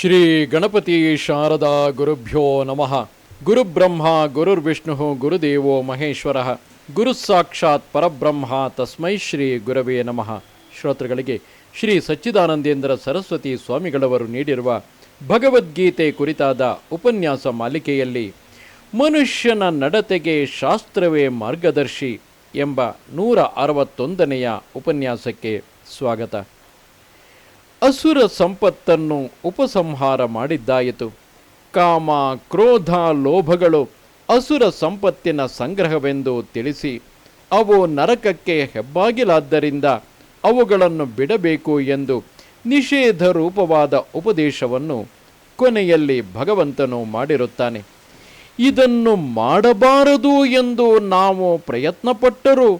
ಶ್ರೀ ಗಣಪತಿ ಶಾರದಾ ಗುರುಭ್ಯೋ ನಮಃ. ಗುರುಬ್ರಹ್ಮ, ಗುರುರ್ವಿಷ್ಣು, ಗುರುದೇವೋ ಮಹೇಶ್ವರ. ಗುರು ಸಾಕ್ಷಾತ್ ಪರಬ್ರಹ್ಮ ತಸ್ಮೈ ಶ್ರೀ ಗುರವೇ ನಮಃ. ಶ್ರೋತೃಗಳಿಗೆ ಶ್ರೀ ಸಚ್ಚಿದಾನಂದೇಂದ್ರ ಸರಸ್ವತಿ ಸ್ವಾಮಿಗಳವರು ನೀಡಿರುವ ಭಗವದ್ಗೀತೆ ಕುರಿತಾದ ಉಪನ್ಯಾಸ ಮಾಲಿಕೆಯಲ್ಲಿ ಮನುಷ್ಯನ ನಡತೆಗೆ ಶಾಸ್ತ್ರವೇ ಮಾರ್ಗದರ್ಶಿ ಎಂಬ ನೂರ ಅರವತ್ತೊಂದನೆಯ ಉಪನ್ಯಾಸಕ್ಕೆ ಸ್ವಾಗತ. ಅಸುರ ಸಂಪತ್ತನ್ನು ಉಪಸಂಹಾರ ಮಾಡಿದ್ದಾಯಿತು. ಕಾಮ, ಕ್ರೋಧ, ಲೋಭಗಳು ಅಸುರ ಸಂಪತ್ತಿನ ಸಂಗ್ರಹವೆಂದು ತಿಳಿಸಿ, ಅವು ನರಕಕ್ಕೆ ಹೆಬ್ಬಾಗಿಲಾದ್ದರಿಂದ ಅವುಗಳನ್ನು ಬಿಡಬೇಕು ಎಂದು ನಿಷೇಧ ರೂಪವಾದ ಉಪದೇಶವನ್ನು ಕೊನೆಯಲ್ಲಿ ಭಗವಂತನು ಮಾಡಿರುತ್ತಾನೆ. ಇದನ್ನು ಮಾಡಬಾರದು ಎಂದು ನಾವು ಪ್ರಯತ್ನಪಟ್ಟರೂ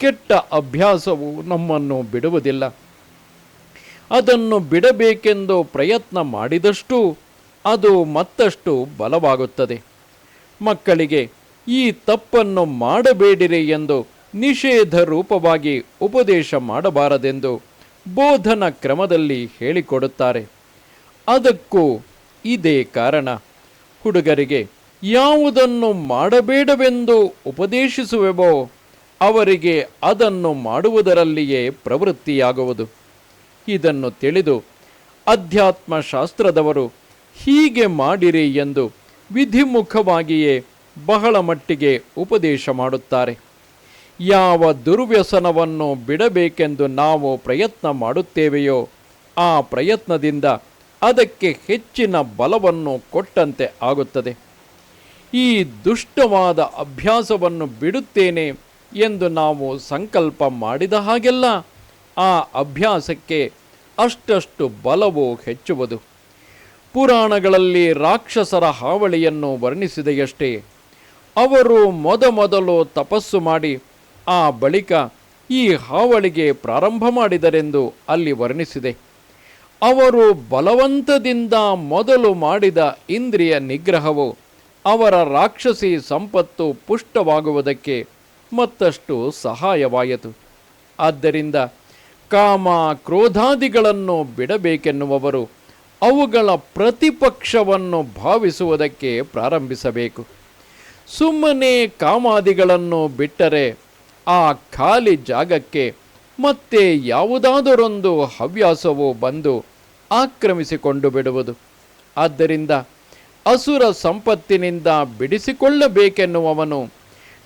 ಕೆಟ್ಟ ಅಭ್ಯಾಸವು ನಮ್ಮನ್ನು ಬಿಡುವುದಿಲ್ಲ. ಅದನ್ನು ಬಿಡಬೇಕೆಂದು ಪ್ರಯತ್ನ ಮಾಡಿದಷ್ಟು ಅದು ಮತ್ತಷ್ಟು ಬಲವಾಗುತ್ತದೆ. ಮಕ್ಕಳಿಗೆ ಈ ತಪ್ಪನ್ನು ಮಾಡಬೇಡಿರಿ ಎಂದು ನಿಷೇಧ ರೂಪವಾಗಿ ಉಪದೇಶ ಮಾಡಬಾರದೆಂದು ಬೋಧನ ಕ್ರಮದಲ್ಲಿ ಹೇಳಿಕೊಡುತ್ತಾರೆ. ಅದಕ್ಕೂ ಇದೇ ಕಾರಣ. ಹುಡುಗರಿಗೆ ಯಾವುದನ್ನು ಮಾಡಬೇಡವೆಂದು ಉಪದೇಶಿಸುವೆವೋ ಅವರಿಗೆ ಅದನ್ನು ಮಾಡುವುದರಲ್ಲಿಯೇ ಪ್ರವೃತ್ತಿಯಾಗುವುದು. ಇದನ್ನು ತಿಳಿದು ಅಧ್ಯಾತ್ಮಶಾಸ್ತ್ರದವರು ಹೀಗೆ ಮಾಡಿರಿ ಎಂದು ವಿಧಿಮುಖವಾಗಿಯೇ ಬಹಳ ಮಟ್ಟಿಗೆ ಉಪದೇಶ ಮಾಡುತ್ತಾರೆ. ಯಾವ ದುರ್ವ್ಯಸನವನ್ನು ಬಿಡಬೇಕೆಂದು ನಾವು ಪ್ರಯತ್ನ ಮಾಡುತ್ತೇವೆಯೋ ಆ ಪ್ರಯತ್ನದಿಂದ ಅದಕ್ಕೆ ಹೆಚ್ಚಿನ ಬಲವನ್ನು ಕೊಟ್ಟಂತೆ ಆಗುತ್ತದೆ. ಈ ದುಷ್ಟವಾದ ಅಭ್ಯಾಸವನ್ನು ಬಿಡುತ್ತೇನೆ ಎಂದು ನಾವು ಸಂಕಲ್ಪ ಮಾಡಿದ ಹಾಗೆಲ್ಲ ಆ ಅಭ್ಯಾಸಕ್ಕೆ ಅಷ್ಟಷ್ಟು ಬಲವು ಹೆಚ್ಚುವುದು. ಪುರಾಣಗಳಲ್ಲಿ ರಾಕ್ಷಸರ ಹಾವಳಿಯನ್ನು ವರ್ಣಿಸಿದೆಯಷ್ಟೇ. ಅವರು ಮೊದಮೊದಲು ತಪಸ್ಸು ಮಾಡಿ, ಆ ಬಳಿಕ ಈ ಹಾವಳಿಗೆ ಪ್ರಾರಂಭ ಮಾಡಿದರೆಂದು ಅಲ್ಲಿ ವರ್ಣಿಸಿದೆ. ಅವರು ಬಲವಂತದಿಂದ ಮೊದಲು ಮಾಡಿದ ಇಂದ್ರಿಯ ನಿಗ್ರಹವು ಅವರ ರಾಕ್ಷಸಿ ಸಂಪತ್ತು ಪುಷ್ಟವಾಗುವುದಕ್ಕೆ ಮತ್ತಷ್ಟು ಸಹಾಯವಾಯಿತು. ಆದ್ದರಿಂದ ಕಾಮ ಕ್ರೋಧಾದಿಗಳನ್ನು ಬಿಡಬೇಕೆನ್ನುವವರು ಅವುಗಳ ಪ್ರತಿಪಕ್ಷವನ್ನು ಭಾವಿಸುವುದಕ್ಕೆ ಪ್ರಾರಂಭಿಸಬೇಕು. ಸುಮ್ಮನೆ ಕಾಮಾದಿಗಳನ್ನು ಬಿಟ್ಟರೆ ಆ ಖಾಲಿ ಜಾಗಕ್ಕೆ ಮತ್ತೆ ಯಾವುದಾದರೊಂದು ಹವ್ಯಾಸವು ಬಂದು ಆಕ್ರಮಿಸಿಕೊಂಡು ಬಿಡುವುದು. ಆದ್ದರಿಂದ ಅಸುರ ಸಂಪತ್ತಿನಿಂದ ಬಿಡಿಸಿಕೊಳ್ಳಬೇಕೆನ್ನುವವನು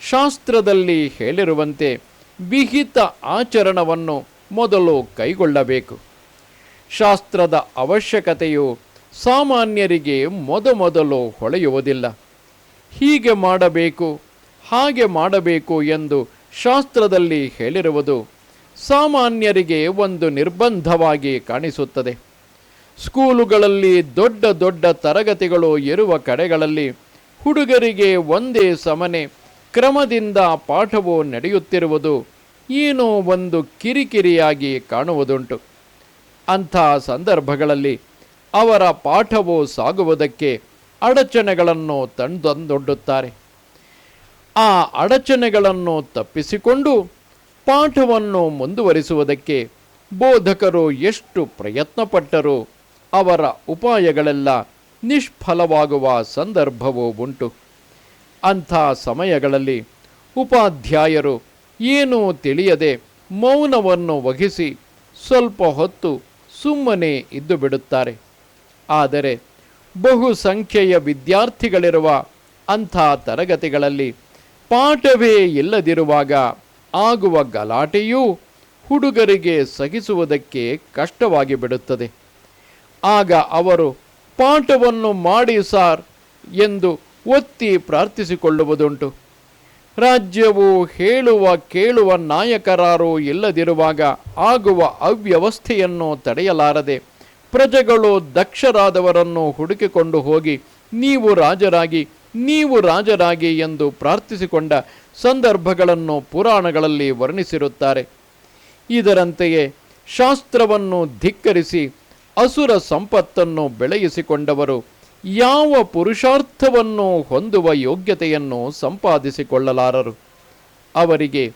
ಶಾಸ್ತ್ರದಲ್ಲಿ ಹೇಳಿರುವಂತೆ ವಿಹಿತ ಆಚರಣವನ್ನು ಮೊದಲು ಕೈಗೊಳ್ಳಬೇಕು. ಶಾಸ್ತ್ರದ ಅವಶ್ಯಕತೆಯು ಸಾಮಾನ್ಯರಿಗೆ ಮೊದಮೊದಲು ಹೊಳೆಯುವುದಿಲ್ಲ. ಹೀಗೆ ಮಾಡಬೇಕು, ಹಾಗೆ ಮಾಡಬೇಕು ಎಂದು ಶಾಸ್ತ್ರದಲ್ಲಿ ಹೇಳಿರುವುದು ಸಾಮಾನ್ಯರಿಗೆ ಒಂದು ನಿರ್ಬಂಧವಾಗಿ ಕಾಣಿಸುತ್ತದೆ. ಸ್ಕೂಲುಗಳಲ್ಲಿ ದೊಡ್ಡ ದೊಡ್ಡ ತರಗತಿಗಳು ಇರುವ ಕಡೆಗಳಲ್ಲಿ ಹುಡುಗರಿಗೆ ಒಂದೇ ಸಮನೆ ಕ್ರಮದಿಂದ ಪಾಠವು ನಡೆಯುತ್ತಿರುವುದು ಏನೋ ಒಂದು ಕಿರಿಕಿರಿಯಾಗಿ ಕಾಣುವುದುಂಟು. ಅಂಥ ಸಂದರ್ಭಗಳಲ್ಲಿ ಅವರ ಪಾಠವು ಸಾಗುವುದಕ್ಕೆ ಅಡಚಣೆಗಳನ್ನು ತಂದೊಡ್ಡುತ್ತಾರೆ ಆ ಅಡಚಣೆಗಳನ್ನು ತಪ್ಪಿಸಿಕೊಂಡು ಪಾಠವನ್ನು ಮುಂದುವರಿಸುವುದಕ್ಕೆ ಬೋಧಕರು ಎಷ್ಟು ಪ್ರಯತ್ನಪಟ್ಟರೂ ಅವರ ಉಪಾಯಗಳೆಲ್ಲ ನಿಷ್ಫಲವಾಗುವ ಸಂದರ್ಭವೂ ಉಂಟು. ಅಂಥ ಸಮಯಗಳಲ್ಲಿ ಉಪಾಧ್ಯಾಯರು ಏನೂ ತಿಳಿಯದೆ ಮೌನವನ್ನು ವಹಿಸಿ ಸ್ವಲ್ಪ ಹೊತ್ತು ಸುಮ್ಮನೆ ಇದ್ದು ಬಿಡುತ್ತಾರೆ. ಆದರೆ ಬಹುಸಂಖ್ಯೆಯ ವಿದ್ಯಾರ್ಥಿಗಳಿರುವ ಅಂಥ ತರಗತಿಗಳಲ್ಲಿ ಪಾಠವೇ ಇಲ್ಲದಿರುವಾಗ ಆಗುವ ಗಲಾಟೆಯೂ ಹುಡುಗರಿಗೆ ಸಹಿಸುವುದಕ್ಕೆ ಕಷ್ಟವಾಗಿ ಬಿಡುತ್ತದೆ. ಆಗ ಅವರು ಪಾಠವನ್ನು ಮಾಡಿ ಸಾರ್ ಎಂದು ಒತ್ತಿ ಪ್ರಾರ್ಥಿಸಿಕೊಳ್ಳುವುದುಂಟು. ರಾಜ್ಯವು ಹೇಳುವ ಕೇಳುವ ನಾಯಕರಾರು ಇಲ್ಲದಿರುವಾಗ ಆಗುವ ಅವ್ಯವಸ್ಥೆಯನ್ನು ತಡೆಯಲಾರದೆ ಪ್ರಜೆಗಳು ದಕ್ಷರಾದವರನ್ನು ಹುಡುಕಿಕೊಂಡು ಹೋಗಿ ನೀವು ರಾಜರಾಗಿ ನೀವು ರಾಜರಾಗಿ ಎಂದು ಪ್ರಾರ್ಥಿಸಿಕೊಂಡ ಸಂದರ್ಭಗಳನ್ನು ಪುರಾಣಗಳಲ್ಲಿ ವರ್ಣಿಸಿರುತ್ತಾರೆ. ಇದರಂತೆಯೇ ಶಾಸ್ತ್ರವನ್ನು ಧಿಕ್ಕರಿಸಿ ಅಸುರ ಸಂಪತ್ತನ್ನು ಬೆಳೆಯಿಸಿಕೊಂಡವರು ಯಾವ ಪುರುಷಾರ್ಥವನ್ನು ಹೊಂದುವ ಯೋಗ್ಯತೆಯನ್ನು ಸಂಪಾದಿಸಿಕೊಳ್ಳಲಾರರು. ಅವರಿಗೆ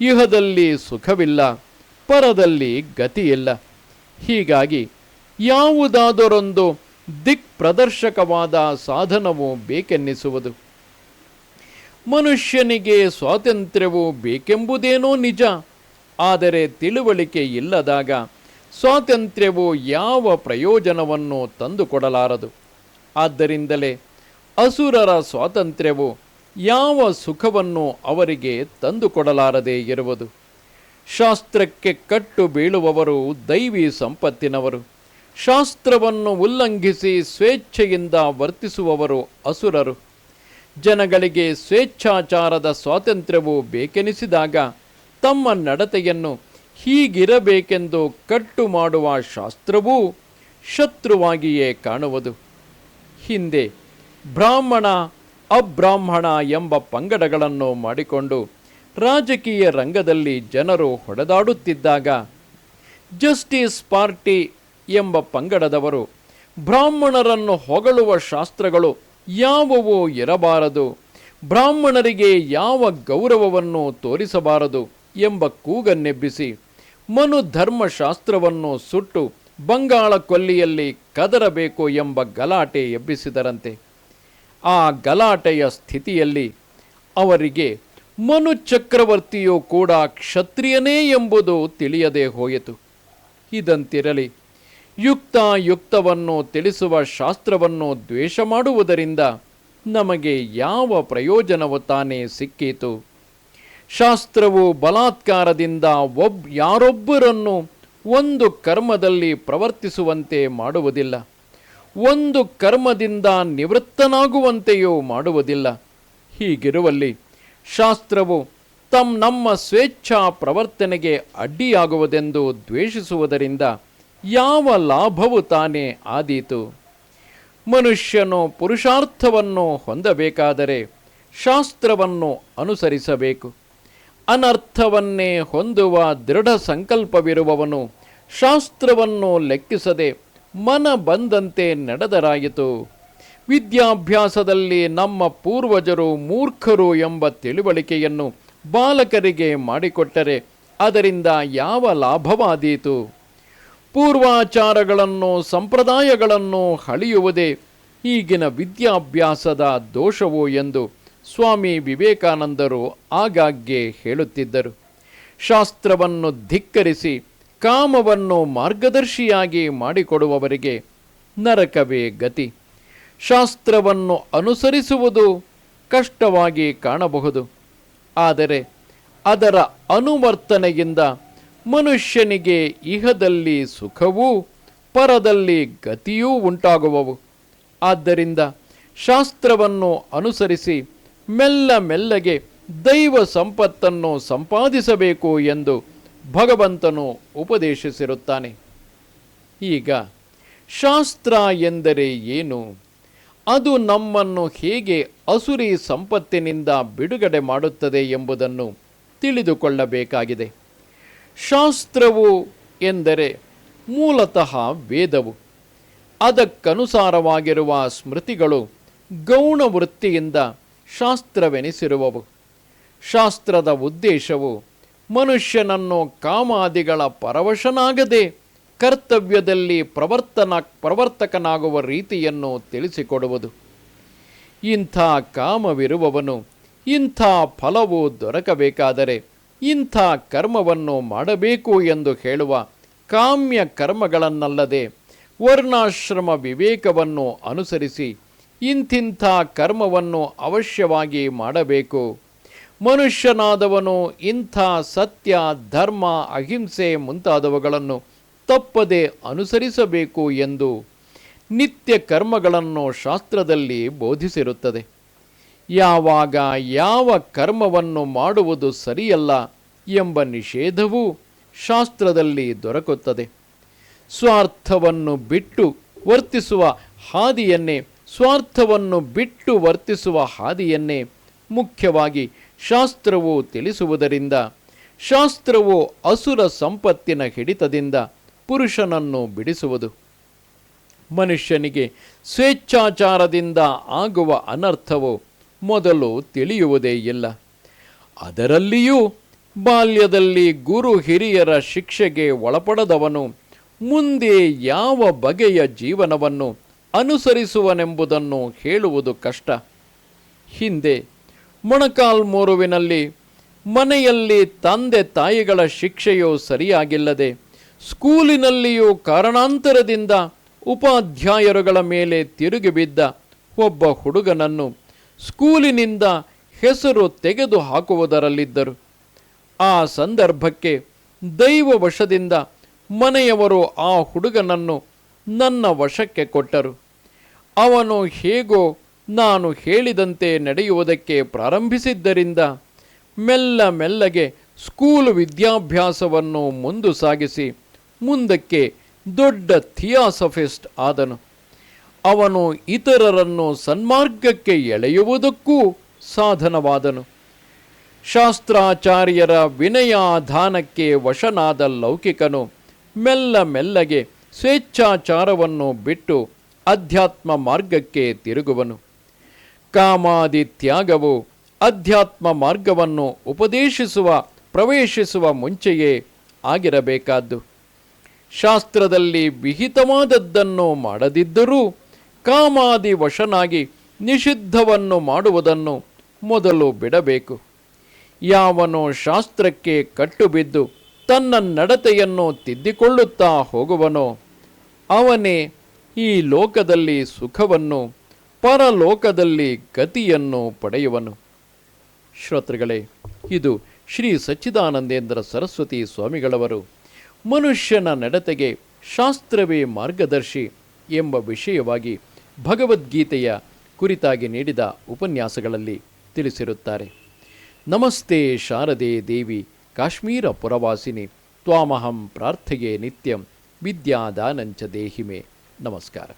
ಇಹದಲ್ಲಿ ಸುಖವಿಲ್ಲ, ಪರದಲ್ಲಿ ಗತಿಯಿಲ್ಲ. ಹೀಗಾಗಿ ಯಾವುದಾದರೊಂದು ದಿಕ್ ಪ್ರದರ್ಶಕವಾದ ಸಾಧನವು ಬೇಕೆನ್ನಿಸುವುದು? ಮನುಷ್ಯನಿಗೆ ಸ್ವಾತಂತ್ರ್ಯವು ಬೇಕೆಂಬುದೇನೋ ನಿಜ, ಆದರೆ ತಿಳುವಳಿಕೆ ಇಲ್ಲದಾಗ ಸ್ವಾತಂತ್ರ್ಯವು ಯಾವ ಪ್ರಯೋಜನವನ್ನು ತಂದುಕೊಡಲಾರದು? ಆದ್ದರಿಂದಲೇ ಅಸುರರ ಸ್ವಾತಂತ್ರ್ಯವು ಯಾವ ಸುಖವನ್ನು ಅವರಿಗೆ ತಂದುಕೊಡಲಾರದೇ ಇರುವುದು. ಶಾಸ್ತ್ರಕ್ಕೆ ಕಟ್ಟು ಬೀಳುವವರು ದೈವಿ ಸಂಪತ್ತಿನವರು. ಶಾಸ್ತ್ರವನ್ನು ಉಲ್ಲಂಘಿಸಿ ಸ್ವೇಚ್ಛೆಯಿಂದ ವರ್ತಿಸುವವರು ಅಸುರರು. ಜನಗಳಿಗೆ ಸ್ವೇಚ್ಛಾಚಾರದ ಸ್ವಾತಂತ್ರ್ಯವು ಬೇಕೆನಿಸಿದಾಗ ತಮ್ಮ ನಡತೆಯನ್ನು ಹೀಗಿರಬೇಕೆಂದು ಕಟ್ಟು ಮಾಡುವ ಶಾಸ್ತ್ರವೂ ಶತ್ರುವಾಗಿಯೇ ಕಾಣುವುದು. ಹಿಂದೆ ಬ್ರಾಹ್ಮಣ ಅಬ್ರಾಹ್ಮಣ ಎಂಬ ಪಂಗಡಗಳನ್ನು ಮಾಡಿಕೊಂಡು ರಾಜಕೀಯ ರಂಗದಲ್ಲಿ ಜನರು ಹೊಡೆದಾಡುತ್ತಿದ್ದಾಗ ಜಸ್ಟಿಸ್ ಪಾರ್ಟಿ ಎಂಬ ಪಂಗಡದವರು ಬ್ರಾಹ್ಮಣರನ್ನು ಹೊಗಳುವ ಶಾಸ್ತ್ರಗಳು ಯಾವುವೂ ಇರಬಾರದು, ಬ್ರಾಹ್ಮಣರಿಗೆ ಯಾವ ಗೌರವವನ್ನು ತೋರಿಸಬಾರದು ಎಂಬ ಕೂಗನ್ನೆಬ್ಬಿಸಿ ಮನುಧರ್ಮಶಾಸ್ತ್ರವನ್ನು ಸುಟ್ಟು ಬಂಗಾಳ ಕೊಲ್ಲಿಯಲ್ಲಿ ಕದರಬೇಕು ಎಂಬ ಗಲಾಟೆ ಎಬ್ಬಿಸಿದರಂತೆ. ಆ ಗಲಾಟೆಯ ಸ್ಥಿತಿಯಲ್ಲಿ ಅವರಿಗೆ ಮನು ಚಕ್ರವರ್ತಿಯೂ ಕೂಡ ಕ್ಷತ್ರಿಯನೇ ಎಂಬುದು ತಿಳಿಯದೇ ಹೋಯಿತು. ಇದಂತಿರಲಿ ಯುಕ್ತ ಯುಕ್ತವನ್ನು ತಿಳಿಸುವ ಶಾಸ್ತ್ರವನ್ನು ದ್ವೇಷ ಮಾಡುವುದರಿಂದ ನಮಗೆ ಯಾವ ಪ್ರಯೋಜನವು ತಾನೇ ಸಿಕ್ಕೀತು? ಶಾಸ್ತ್ರವು ಬಲಾತ್ಕಾರದಿಂದ ಒಬ್ ಯಾರೊಬ್ಬರನ್ನು ಒಂದು ಕರ್ಮದಲ್ಲಿ ಪ್ರವರ್ತಿಸುವಂತೆ ಮಾಡುವುದಿಲ್ಲ. ಒಂದು ಕರ್ಮದಿಂದ ನಿವೃತ್ತನಾಗುವಂತೆಯೂ ಮಾಡುವುದಿಲ್ಲ. ಹೀಗಿರುವಲ್ಲಿ ಶಾಸ್ತ್ರವು ತಮ್ಮ ನಮ್ಮ ಸ್ವೇಚ್ಛಾ ಪ್ರವರ್ತನೆಗೆ ಅಡ್ಡಿಯಾಗುವುದೆಂದು ದ್ವೇಷಿಸುವುದರಿಂದ ಯಾವ ಲಾಭವು ತಾನೇ ಆದೀತು. ಮನುಷ್ಯನು ಪುರುಷಾರ್ಥವನ್ನು ಹೊಂದಬೇಕಾದರೆ ಶಾಸ್ತ್ರವನ್ನು ಅನುಸರಿಸಬೇಕು. ಅನರ್ಥವನ್ನೇ ಹೊಂದುವ ದೃಢ ಸಂಕಲ್ಪವಿರುವವನು ಶಾಸ್ತ್ರವನ್ನು ಲೆಕ್ಕಿಸದೆ ಮನ ಬಂದಂತೆ ನಡೆದರಾಯಿತು. ವಿದ್ಯಾಭ್ಯಾಸದಲ್ಲಿ ನಮ್ಮ ಪೂರ್ವಜರು ಮೂರ್ಖರು ಎಂಬ ತಿಳುವಳಿಕೆಯನ್ನು ಬಾಲಕರಿಗೆ ಮಾಡಿಕೊಟ್ಟರೆ ಅದರಿಂದ ಯಾವ ಲಾಭವಾದೀತು? ಪೂರ್ವಾಚಾರಗಳನ್ನು, ಸಂಪ್ರದಾಯಗಳನ್ನು ಹಳಿಯುವುದೇ ಈಗಿನ ವಿದ್ಯಾಭ್ಯಾಸದ ದೋಷವು ಎಂದು ಸ್ವಾಮಿ ವಿವೇಕಾನಂದರು ಆಗಾಗ್ಗೆ ಹೇಳುತ್ತಿದ್ದರು. ಶಾಸ್ತ್ರವನ್ನು ಧಿಕ್ಕರಿಸಿ, ಕಾಮವನ್ನು ಮಾರ್ಗದರ್ಶಿಯಾಗಿ ಮಾಡಿಕೊಡುವವರಿಗೆ ನರಕವೇ ಗತಿ. ಶಾಸ್ತ್ರವನ್ನು ಅನುಸರಿಸುವುದು ಕಷ್ಟವಾಗಿ ಕಾಣಬಹುದು. ಆದರೆ ಅದರ ಅನುವರ್ತನೆಯಿಂದ ಮನುಷ್ಯನಿಗೆ ಇಹದಲ್ಲಿ ಸುಖವೂ, ಪರದಲ್ಲಿ ಗತಿಯೂ ಉಂಟಾಗುವವು. ಆದ್ದರಿಂದ ಶಾಸ್ತ್ರವನ್ನು ಅನುಸರಿಸಿ ಮೆಲ್ಲ ಮೆಲ್ಲಗೆ ದೈವ ಸಂಪತ್ತನ್ನು ಸಂಪಾದಿಸಬೇಕು ಎಂದು ಭಗವಂತನು ಉಪದೇಶಿಸಿರುತ್ತಾನೆ. ಈಗ ಶಾಸ್ತ್ರ ಎಂದರೆ ಏನು? ಅದು ನಮ್ಮನ್ನು ಹೇಗೆ ಅಸುರಿ ಸಂಪತ್ತಿನಿಂದ ಬಿಡುಗಡೆ ಮಾಡುತ್ತದೆ ಎಂಬುದನ್ನು ತಿಳಿದುಕೊಳ್ಳಬೇಕಾಗಿದೆ. ಶಾಸ್ತ್ರವು ಎಂದರೆ ಮೂಲತಃ ವೇದವು. ಅದಕ್ಕನುಸಾರವಾಗಿರುವ ಸ್ಮೃತಿಗಳು ಗೌಣ ವೃತ್ತಿಯಿಂದ ಶಾಸ್ತ್ರವೆನಿಸಿರುವವು. ಶಾಸ್ತ್ರದ ಉದ್ದೇಶವು ಮನುಷ್ಯನನ್ನು ಕಾಮಾದಿಗಳ ಪರವಶನಾಗದೆ ಕರ್ತವ್ಯದಲ್ಲಿ ಪ್ರವರ್ತನ, ಪ್ರವರ್ತಕನಾಗುವ ರೀತಿಯನ್ನು ತಿಳಿಸಿಕೊಡುವುದು. ಇಂಥ ಕಾಮವಿರುವವನು ಇಂಥ ಫಲವು ದೊರಕಬೇಕಾದರೆ ಇಂಥ ಕರ್ಮವನ್ನು ಮಾಡಬೇಕು ಎಂದು ಹೇಳುವ ಕಾಮ್ಯ ಕರ್ಮಗಳನ್ನಲ್ಲದೆ ವರ್ಣಾಶ್ರಮ ವಿವೇಕವನ್ನು ಅನುಸರಿಸಿ ಇಂಥಿಂಥ ಕರ್ಮವನ್ನು ಅವಶ್ಯವಾಗಿ ಮಾಡಬೇಕು. ಮನುಷ್ಯನಾದವನು ಇಂಥ ಸತ್ಯ, ಧರ್ಮ, ಅಹಿಂಸೆ ಮುಂತಾದವುಗಳನ್ನು ತಪ್ಪದೆ ಅನುಸರಿಸಬೇಕು ಎಂದು ನಿತ್ಯ ಕರ್ಮಗಳನ್ನು ಶಾಸ್ತ್ರದಲ್ಲಿ ಬೋಧಿಸಿರುತ್ತದೆ. ಯಾವಾಗ ಯಾವ ಕರ್ಮವನ್ನು ಮಾಡುವುದು ಸರಿಯಲ್ಲ ಎಂಬ ನಿಷೇಧವೂ ಶಾಸ್ತ್ರದಲ್ಲಿ ದೊರಕುತ್ತದೆ. ಸ್ವಾರ್ಥವನ್ನು ಬಿಟ್ಟು ವರ್ತಿಸುವ ಹಾದಿಯನ್ನೇ ಸ್ವಾರ್ಥವನ್ನು ಬಿಟ್ಟು ವರ್ತಿಸುವ ಹಾದಿಯನ್ನೇ ಮುಖ್ಯವಾಗಿ ಶಾಸ್ತ್ರವು ತಿಳಿಸುವುದರಿಂದ, ಶಾಸ್ತ್ರವು ಅಸುರ ಸಂಪತ್ತಿನ ಹಿಡಿತದಿಂದ ಪುರುಷನನ್ನು ಬಿಡಿಸುವುದು. ಮನುಷ್ಯನಿಗೆ ಸ್ವೇಚ್ಛಾಚಾರದಿಂದ ಆಗುವ ಅನರ್ಥವು ಮೊದಲು ತಿಳಿಯುವುದೇ ಇಲ್ಲ. ಅದರಲ್ಲಿಯೂ ಬಾಲ್ಯದಲ್ಲಿ ಗುರು ಹಿರಿಯರ ಶಿಕ್ಷೆಗೆ ಒಳಪಡದವನು ಮುಂದೆ ಯಾವ ಬಗೆಯ ಜೀವನವನ್ನು ಅನುಸರಿಸುವನೆಂಬುದನ್ನು ಹೇಳುವುದು ಕಷ್ಟ. ಹಿಂದೆ ಮೊಣಕಾಲ್ಮೂರುವಿನಲ್ಲಿ ಮನೆಯಲ್ಲಿ ತಂದೆ ತಾಯಿಗಳ ಶಿಕ್ಷೆಯು ಸರಿಯಾಗಿಲ್ಲದೆ, ಸ್ಕೂಲಿನಲ್ಲಿಯೂ ಕಾರಣಾಂತರದಿಂದ ಉಪಾಧ್ಯಾಯರುಗಳ ಮೇಲೆ ತಿರುಗಿಬಿದ್ದ ಒಬ್ಬ ಹುಡುಗನನ್ನು ಸ್ಕೂಲಿನಿಂದ ಹೆಸರು ತೆಗೆದು ಹಾಕುವುದರಲ್ಲಿದ್ದರು ಆ ಸಂದರ್ಭಕ್ಕೆ ದೈವವಶದಿಂದ ಮನೆಯವರು ಆ ಹುಡುಗನನ್ನು ನನ್ನ ವಶಕ್ಕೆ ಕೊಟ್ಟರು. ಅವನು ಹೇಗೋ ನಾನು ಹೇಳಿದಂತೆ ನಡೆಯುವುದಕ್ಕೆ ಪ್ರಾರಂಭಿಸಿದ್ದರಿಂದ ಮೆಲ್ಲ ಮೆಲ್ಲಗೆ ಸ್ಕೂಲ್ ವಿದ್ಯಾಭ್ಯಾಸವನ್ನು ಮುಂದು ಸಾಗಿಸಿ ಮುಂದಕ್ಕೆ ದೊಡ್ಡ ಥಿಯಾಸಫಿಸ್ಟ್ ಆದನು. ಅವನು ಇತರರನ್ನು ಸನ್ಮಾರ್ಗಕ್ಕೆ ಎಳೆಯುವುದಕ್ಕೂ ಸಾಧನವಾದನು. ಶಾಸ್ತ್ರಾಚಾರ್ಯರ ವಿನಯಾಧಾನಕ್ಕೆ ವಶನಾದ ಲೌಕಿಕನು ಮೆಲ್ಲ ಮೆಲ್ಲಗೆ ಸ್ವೇಚ್ಛಾಚಾರವನ್ನು ಬಿಟ್ಟು ಅಧ್ಯಾತ್ಮ ಮಾರ್ಗಕ್ಕೆ ತಿರುಗುವನು. ಕಾಮಾದಿ ತ್ಯಾಗವು ಅಧ್ಯಾತ್ಮ ಮಾರ್ಗವನ್ನು ಉಪದೇಶಿಸುವ, ಪ್ರವೇಶಿಸುವ ಮುಂಚೆಯೇ ಆಗಿರಬೇಕಾದ್ದು. ಶಾಸ್ತ್ರದಲ್ಲಿ ವಿಹಿತವಾದದ್ದನ್ನು ಮಾಡದಿದ್ದರೂ ಕಾಮಾದಿ ವಶನಾಗಿ ನಿಷಿದ್ಧವನ್ನು ಮಾಡುವುದನ್ನು ಮೊದಲು ಬಿಡಬೇಕು. ಯಾವನು ಶಾಸ್ತ್ರಕ್ಕೆ ಕಟ್ಟುಬಿದ್ದು ತನ್ನ ನಡತೆಯನ್ನು ತಿದ್ದಿಕೊಳ್ಳುತ್ತಾ ಹೋಗುವನೋ, ಅವನೇ ಈ ಲೋಕದಲ್ಲಿ ಸುಖವನ್ನು, ಪರಲೋಕದಲ್ಲಿ ಗತಿಯನ್ನು ಪಡೆಯುವನು. ಶ್ರೋತೃಗಳೇ, ಇದು ಶ್ರೀ ಸಚ್ಚಿದಾನಂದೇಂದ್ರ ಸರಸ್ವತಿ ಸ್ವಾಮಿಗಳವರು ಮನುಷ್ಯನ ನಡತೆಗೆ ಶಾಸ್ತ್ರವೇ ಮಾರ್ಗದರ್ಶಿ ಎಂಬ ವಿಷಯವಾಗಿ ಭಗವದ್ಗೀತೆಯ ಕುರಿತಾಗಿ ನೀಡಿದ ಉಪನ್ಯಾಸಗಳಲ್ಲಿ ತಿಳಿಸಿರುತ್ತಾರೆ. ನಮಸ್ತೆ ಶಾರದೆ ದೇವಿ ಕಾಶ್ಮೀರ ಪುರವಾಸಿನಿ, ತ್ವಾಮಹಂ ಪ್ರಾರ್ಥೆಗೆ ನಿತ್ಯಂ ವಿದ್ಯಾದಾನಂಚ ದೇಹಿಮೆ. नमस्कार